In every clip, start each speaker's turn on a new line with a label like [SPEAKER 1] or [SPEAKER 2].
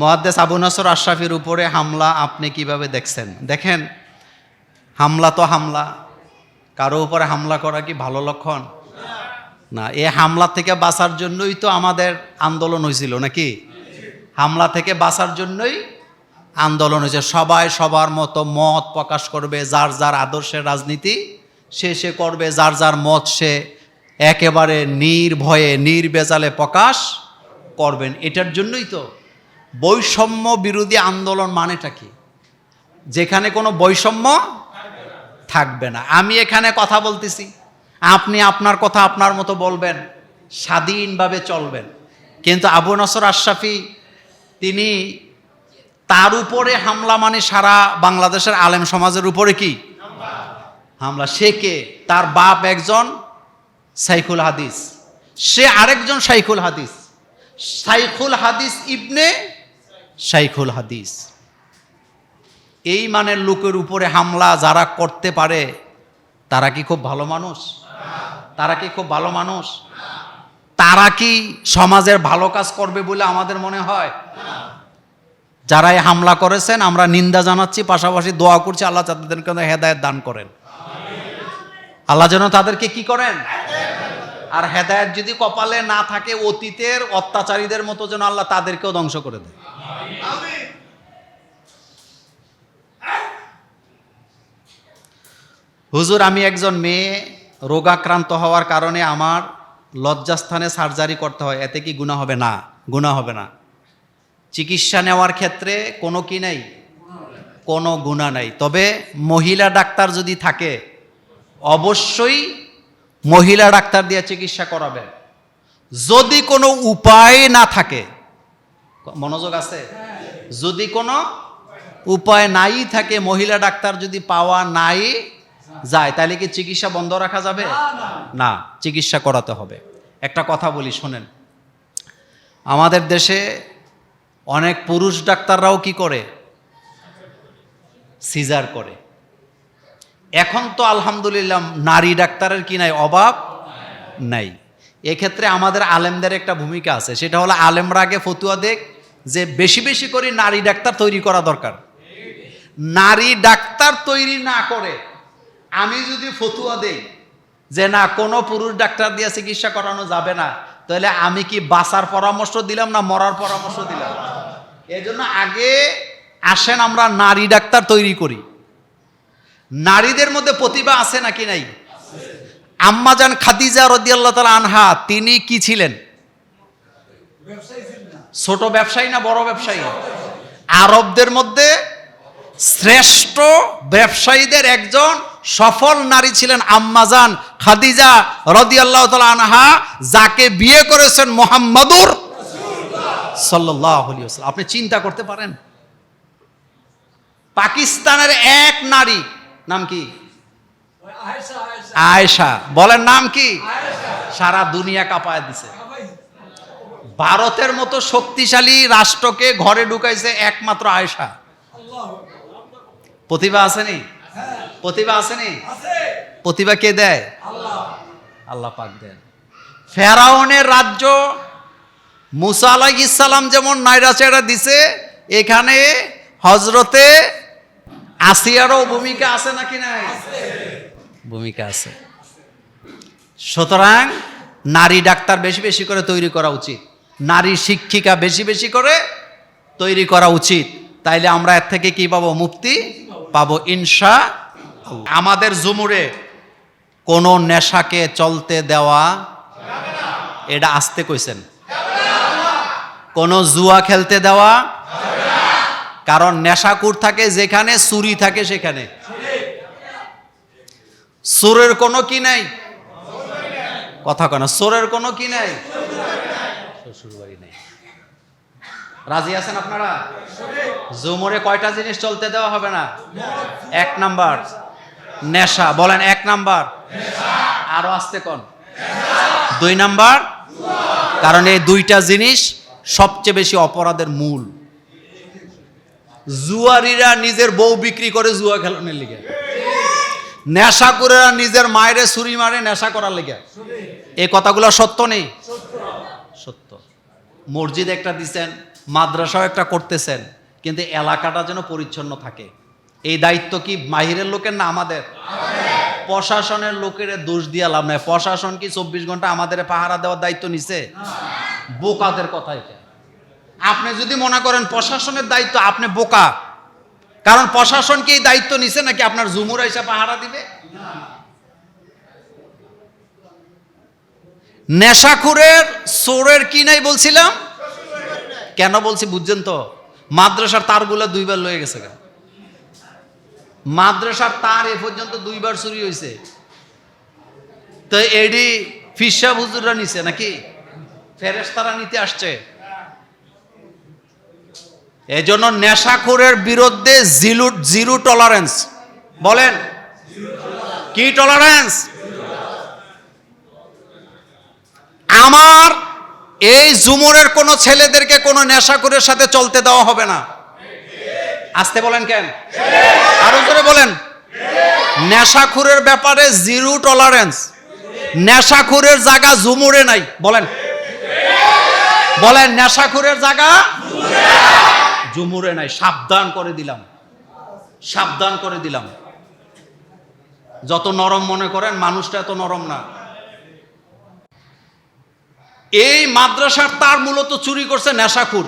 [SPEAKER 1] মহাদ্দেস আবু নাসর আশরাফির উপরে হামলা আপনি কীভাবে দেখছেন? দেখেন, হামলা তো হামলা। কারও উপরে হামলা করা কি ভালো লক্ষণ? না, এ হামলা থেকে বাঁচার জন্যই তো আমাদের আন্দোলন হয়েছিল নাকি? হামলা থেকে বাঁচার জন্যই আন্দোলন হয়েছে। সবাই সবার মতো মত প্রকাশ করবে, যার যার আদর্শের রাজনীতি সে সে করবে, যার যার মত সে একেবারে নির্ভয়ে, নির্বেজালে প্রকাশ করবেন। এটার জন্যই তো বৈষম্য বিরোধী আন্দোলন মানেটা কি? যেখানে কোনো বৈষম্য থাকবে না। আমি এখানে কথা বলতেছি। আপনি আপনার কথা আপনার মতো বলবেন। স্বাধীনভাবে চলবেন। কিন্তু আবু নসর আশরাফি, তিনি তার উপরে হামলা মানে সারা বাংলাদেশের আলেম সমাজের উপরে কি? হামলা। সে কে? তার বাপ একজন সাইকুল হাদিস। সে আরেকজন সাইকুল হাদিস। সাইকুল হাদিস ইবনে সাইকুল হাদিস। এই মানের লোকের উপরে হামলা যারা করতে পারে, তারা কি খুব ভালো মানুষ? তারা কি খুব ভালো মানুষ? তারা কি সমাজের ভালো কাজ করবে বলে আমাদের মনে হয়? যারা এই হামলা করেছেন, আমরা নিন্দা জানাচ্ছি, পাশাপাশি দোয়া করছি, আল্লাহ তাদেরকে হেদায়ত দান করেন। আল্লাহ যেন তাদেরকে কি করেন? আর হেদায়ত যদি কপালে না থাকে, অতীতের অত্যাচারীদের মতো যেন আল্লাহ তাদেরকেও ধ্বংস করে দেয়। হুজুর, আমি একজন মেয়ে, রোগাক্রান্ত হওয়ার কারণে আমার লজ্জাস্থানে সার্জারি করতে হয়। এতে কি গুণা হবে? না গুণা হবে না। চিকিৎসা নেওয়ার ক্ষেত্রে কোনো কি নেই? কোনো গুণা নাই। তবে মহিলা ডাক্তার যদি থাকে, অবশ্যই মহিলা ডাক্তার দিয়ে চিকিৎসা করাবে। যদি কোনো উপায় না থাকে মনোযোগ আছে? যদি কোনো উপায় নাই থাকে মহিলা ডাক্তার যদি পাওয়া নাই যায় তাহলে কি চিকিৎসা বন্ধ রাখা যাবে? না চিকিৎসা করাতে হবে। একটা কথা বলি শোনেন। আমাদের দেশে অনেক পুরুষ ডাক্তাররাও কি করে? সিজার করে। এখন তো আলহামদুলিল্লাহ নারী ডাক্তারের কি নাই? অভাব নাই। এক্ষেত্রে আমাদের আলেমদের একটা ভূমিকা আছে। সেটা হলো আলেমরা আগে ফতুয়া দেখ যে বেশি বেশি করে নারী ডাক্তার তৈরি করা দরকার। নারী ডাক্তার তৈরি না করে, আমি যদি ফতুয়া দেই যে না, কোনো পুরুষ ডাক্তার দিয়ে চিকিৎসা করানো যাবে না, তাহলে আমি কি বাঁচার পরামর্শ দিলাম না মরার পরামর্শ দিলাম? এই জন্য আগে আসেন আমরা নারী ডাক্তার তৈরি করি। নারীদের মধ্যে প্রতিভা আছে নাকি নাই? আম্মাজান খাদিজা রদিয়াল্লাহ তালা আনহা, তিনি কি ছিলেন? ছোট ব্যবসায়ী না বড় ব্যবসায়ী? আরবদের মধ্যে শ্রেষ্ঠ ব্যবসায়ীদের একজন সফল নারী ছিলেন আম্মাজান খাদিজা রদিয়াল্লাহ তালা আনহা, যাকে বিয়ে করেছেন মোহাম্মদুর সাল্লাহ আপনি চিন্তা করতে পারেন। পাকিস্তানের এক নারী, নাম কি? আয়েশা। বলেন নাম কি? সারা দুনিয়া কাঁপায় দিছে। ভারতের মতো শক্তিশালী রাষ্ট্রকে ঘরে ঢুকাইছে একমাত্র আয়েশা। প্রতিভা আসেনি প্রতিভা আসেনি প্রতিভা কে দেয়? আল্লাহ পাক দেন। ফেরাউনের রাজ্য মুসা আলাইসাল্লাম যেমন নাইরা চেড়া দিছে, এখানে হজরতে আসিয়ারও ভূমিকা আছে নাকি নাই? ভূমিকা আছে। সুতরাং নারী ডাক্তার বেশি বেশি করে তৈরি করা উচিত। নারী শিক্ষিকা বেশি বেশি করে তৈরি করা উচিত। তাইলে আমরা এর থেকে কি পাবো? মুক্তি পাবো ইনশা আমাদের জুমুরে কোনো নেশাকে চলতে দেওয়া এটা আসতে কইছেন। কোনো জুয়া খেলতে দেওয়া কারণ নেশাকুর থাকে যেখানে, চুরি থাকে সেখানে। চোরের কোনো কি নাই? কথা কেন চোরের কোনো কি নাই? নেই। রাজি আছেন আপনারা? জুমরে কয়টা জিনিস চলতে দেওয়া হবে না? এক নাম্বার। নেশা, বলেন এক নাম্বার। আরও আসতে কোন? দুই নাম্বার। কারণ এই দুইটা জিনিস সবচেয়ে বেশি অপরাধের মূল। জুয়ারিরা নিজের বউ বিক্রি করে জুয়া খেলানোর লিগে। নেশা করে নিজের মায়েরে ছুরি মারে নেশা করার লিগে। এই কথাগুলো সত্য নেই? মসজিদ একটা দিছেন মাদ্রাসাও একটা করতেছেন কিন্তু এলাকাটা যেন পরিচ্ছন্ন থাকে। এই দায়িত্ব কি মাহিরের লোকের না আমাদের? প্রশাসনের লোকের দোষ দিয়ে লাভ নাই। প্রশাসন কি চব্বিশ ঘণ্টা আমাদের পাহারা দেওয়ার দায়িত্ব নিছে? বোকাদের কথা এটা। আপনি যদি মনে করেন প্রশাসনের দায়িত্ব আপনি বোকা। কারণ প্রশাসন কি এই দায়িত্ব নিছে নাকি আপনার জুমুর এসে পাহারা দিবে? নেশাখুরের সোরের কি নাই বলছিলাম? কেন বলছি বুঝছেন তো? মাদ্রাসার তারগুলো দুইবার লয়ে গেছে। মাদ্রাসার তার এ পর্যন্ত দুইবার চুরি হয়েছে তো এডি ফিসা হুজুররা নিছে নাকি? ফেরেশতারা নিতে আসছে। এজন্য নেশাখোরের বিরুদ্ধে জিরো জিরো টলারেন্স বলেন। কি টলারেন্স আমার এই জুমুরের কোনো ছেলেদেরকে কোনো নেশাখোরের সাথে চলতে দেওয়া হবে না। আসতে বলেন কেন? আরও করে বলেন। নেশাখুরের ব্যাপারে জিরো টলারেন্স নেশাখুরের জায়গা জুমুরে নাই। বলেন। বলেন, নেশাখুরের জায়গা জুমুরে নাই। সাবধান করে দিলাম। সাবধান করে দিলাম। যত নরম মনে করেন, মানুষটা এত নরম না। এই মাদ্রাসার তার মূলত চুরি করছে নেশাখুর।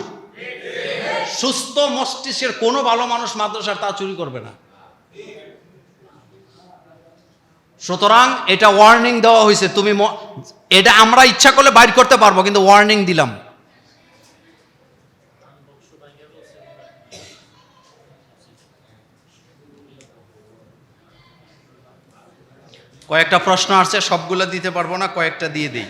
[SPEAKER 1] সুস্থ মস্তিষ্কের কোনো ভালো মানুষ মাদ্রাসার তা চুরি করবে না। সুতরাং এটা ওয়ার্নিং দেওয়া হয়েছে। তুমি এটা আমরা ইচ্ছা করলে বাইর করতে পারব, কিন্তু ওয়ার্নিং দিলাম। কয়েকটা প্রশ্ন আসছে, সবগুলো দিতে পারব না, কয়েকটা দিয়ে দিই।